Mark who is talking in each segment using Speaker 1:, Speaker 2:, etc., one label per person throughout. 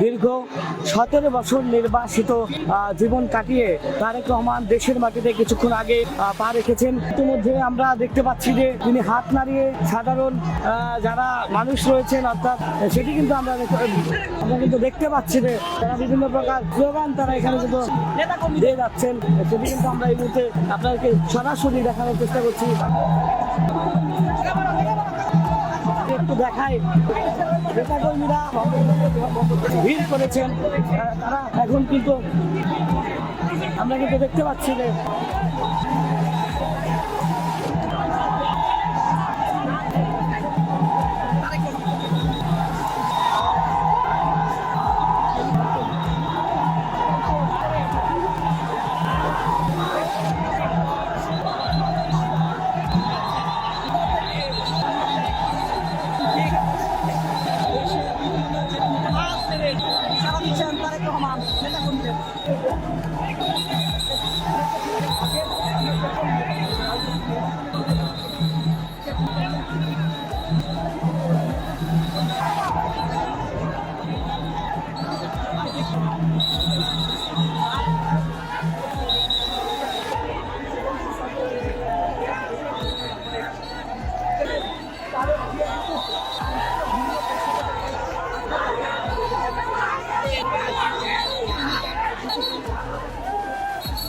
Speaker 1: দীর্ঘ সতেরো বছর নির্বাসিত জীবন কাটিয়ে তারেক রহমান দেশের মাটিতে কিছুক্ষণ আগে পা রেখেছেন। ইতিমধ্যে আমরা দেখতে পাচ্ছি যে তিনি হাত নাড়িয়ে সাধারণ যারা মানুষ রয়েছেন, অর্থাৎ সেটি কিন্তু আমরা আমরা কিন্তু দেখতে পাচ্ছি যে তারা বিভিন্ন প্রকার স্লোগান তারা এখানে কিন্তু দিয়ে যাচ্ছেন। সেটি কিন্তু আমরা এই মুহূর্তে আপনাদেরকে সরাসরি দেখানোর চেষ্টা করছি। একটু দেখাই। নেতাকর্মীরা ভিড় করেছেন। তারা এখন কিন্তু আমরা কিন্তু দেখতে পাচ্ছি যে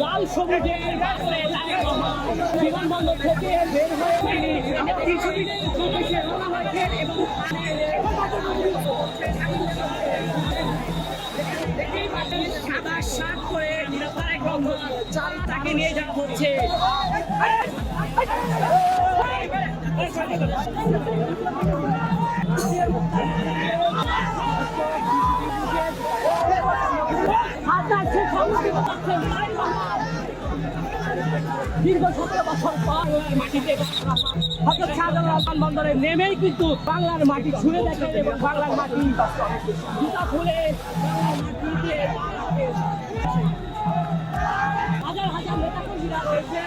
Speaker 2: লাল সবুজের বিমানবন্দর থেকে বের হয়ে সাদা শার্ট করে তাকে নিয়ে যাওয়া হচ্ছে বছর মাটিতে বন্দরে নেমেই কিন্তু বাংলার মাটি ছুঁড়ে দেখেন এবং বাংলার মাটি জুতা খুলে বাংলার মাটিতে হাজার হাজার নেতা কর্মীরা রয়েছে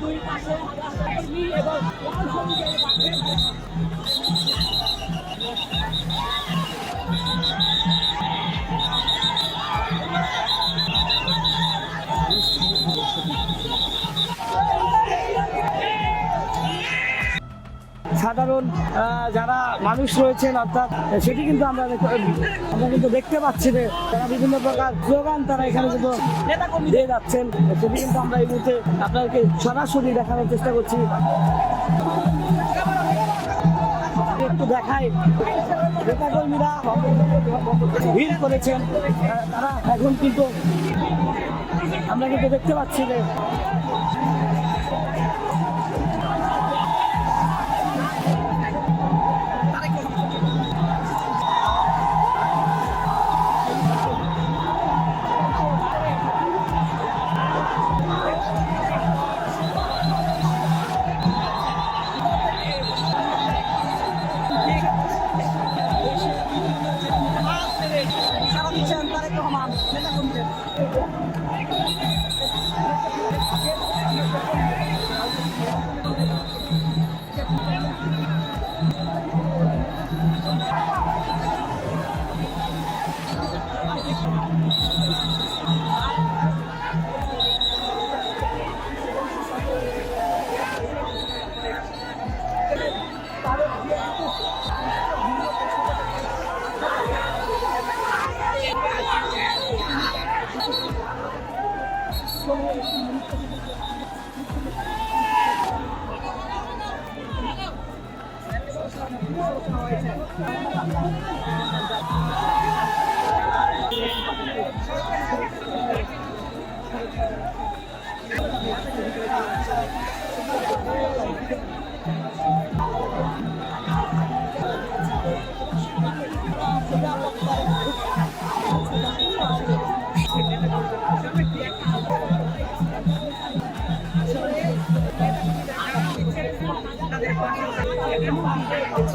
Speaker 2: দুই পাশে হাজার কর্মী এবং
Speaker 1: সাধারণ যারা মানুষ রয়েছেন, অর্থাৎ সেটি কিন্তু আমরা আমরা কিন্তু দেখতে পাচ্ছি যে তারা বিভিন্ন প্রকার স্লোগান তারা এখানে কিন্তু নেতা কর্মী দিয়ে যাচ্ছেন। সেটি কিন্তু আমরা এই মুহূর্তে আপনাদেরকে সরাসরি দেখানোর চেষ্টা করছি। একটু দেখাই, নেতাকর্মীরা ভিড় করেছেন। তারা এখন কিন্তু আমরা কিন্তু দেখতে পাচ্ছি যে Thank you.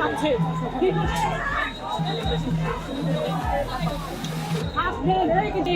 Speaker 2: আছে হাসছেন এই কিন্তু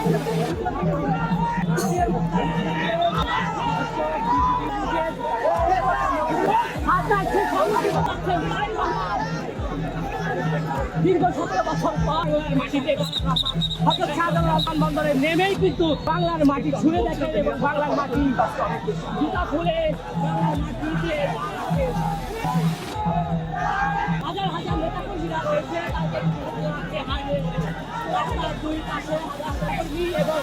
Speaker 2: দীর্ঘ সতেরো বছর বাংলার মাটিতে হজরত শাহজালাল নেমেই কিন্তু বাংলার মাটি ছুঁড়ে দেখেন এবং বাংলার মাটি। জুতা খুলে বাংলার মাটিতে হাজার হাজার নেতা কর্মীরা রয়েছে রাস্তার দুই পাশে এবং